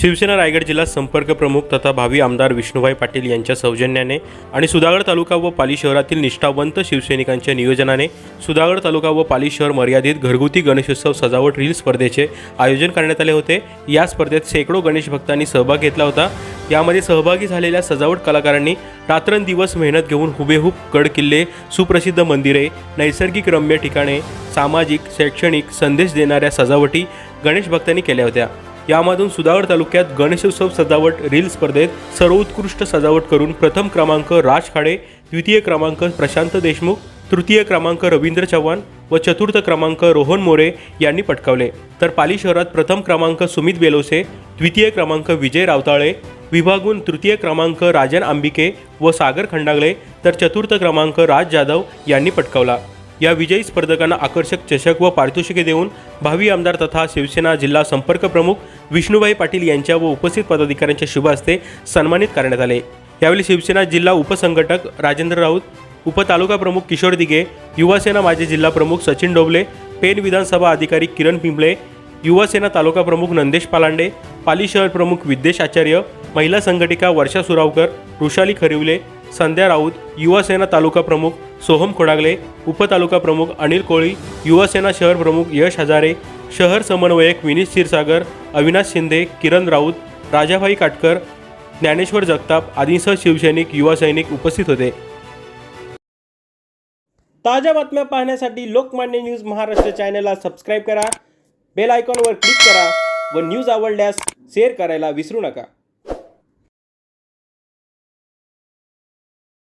शिवसेना रायगड जिल्हा संपर्क प्रमुख तथा भावी आमदार विष्णुभाई पाटील यांच्या सौजन्याने आणि सुधागड तालुका व पाली शहरातील निष्ठावंत शिवसैनिकांच्या नियोजनाने सुधागड तालुका व पाली शहर मर्यादित घरगुती गणेशोत्सव सजावट रील स्पर्धेचे आयोजन करण्यात आले होते. या स्पर्धेत शेकडो गणेश भक्तांनी सहभाग घेतला होता. यामध्ये सहभागी झालेल्या सजावट कलाकारांनी रात्रंदिवस मेहनत घेऊन हुबेहूब गड किल्ले सुप्रसिद्ध मंदिरे नैसर्गिक रम्य ठिकाणे सामाजिक शैक्षणिक संदेश देणाऱ्या सजावटी गणेश भक्तांनी केल्या होत्या. यामधून सुधागड तालुक्यात गणेशोत्सव सजावट रील स्पर्धेत सर्वोत्कृष्ट सजावट करून प्रथम क्रमांक राज खाडे द्वितीय क्रमांक प्रशांत देशमुख तृतीय क्रमांक रवींद्र चव्हाण व चतुर्थ क्रमांक रोहन मोरे यांनी पटकावले. तर पाली शहरात प्रथम क्रमांक सुमित बेलोसे द्वितीय क्रमांक विजय रावताळे विभागून तृतीय क्रमांक राजन आंबिके व सागर खंडागळे तर चतुर्थ क्रमांक राज जाधव यांनी पटकावला. या विजयी स्पर्धकांना आकर्षक चषक व पारितोषिके देऊन भावी आमदार तथा शिवसेना जिल्हा संपर्क प्रमुख विष्णुभाई पाटील यांच्या व उपस्थित पदाधिकाऱ्यांच्या शुभ हस्ते सन्मानित करण्यात आले. यावेळी शिवसेना जिल्हा उपसंघटक राजेंद्र राऊत उपतालुका प्रमुख किशोर दिघे युवासेना माजी जिल्हा प्रमुख सचिन डोबले पेन विधानसभा अधिकारी किरण पिंपळे युवासेना तालुका प्रमुख नंदेश पालांडे पाली शहर प्रमुख विद्देश आचार्य महिला संघटिका वर्षा सुरावकर वृषाली खरिवले संध्या राऊत युवासेना तालुका प्रमुख सोहम खोडागले उपतालुका प्रमुख अनिल कोळी युवासेना शहर प्रमुख यश हजारे शहर समन्वयक विनीत क्षीरसागर अविनाश शिंदे किरण राऊत राजाभाई काटकर ज्ञानेश्वर जगताप आदींसह शिवसैनिक युवा सैनिक उपस्थित होते. ताज्या बातम्या पाहण्यासाठी लोकमान्य न्यूज महाराष्ट्र चॅनलला सबस्क्राईब करा बेल आयकॉनवर क्लिक करा व न्यूज आवडल्यास शेअर करायला विसरू नका.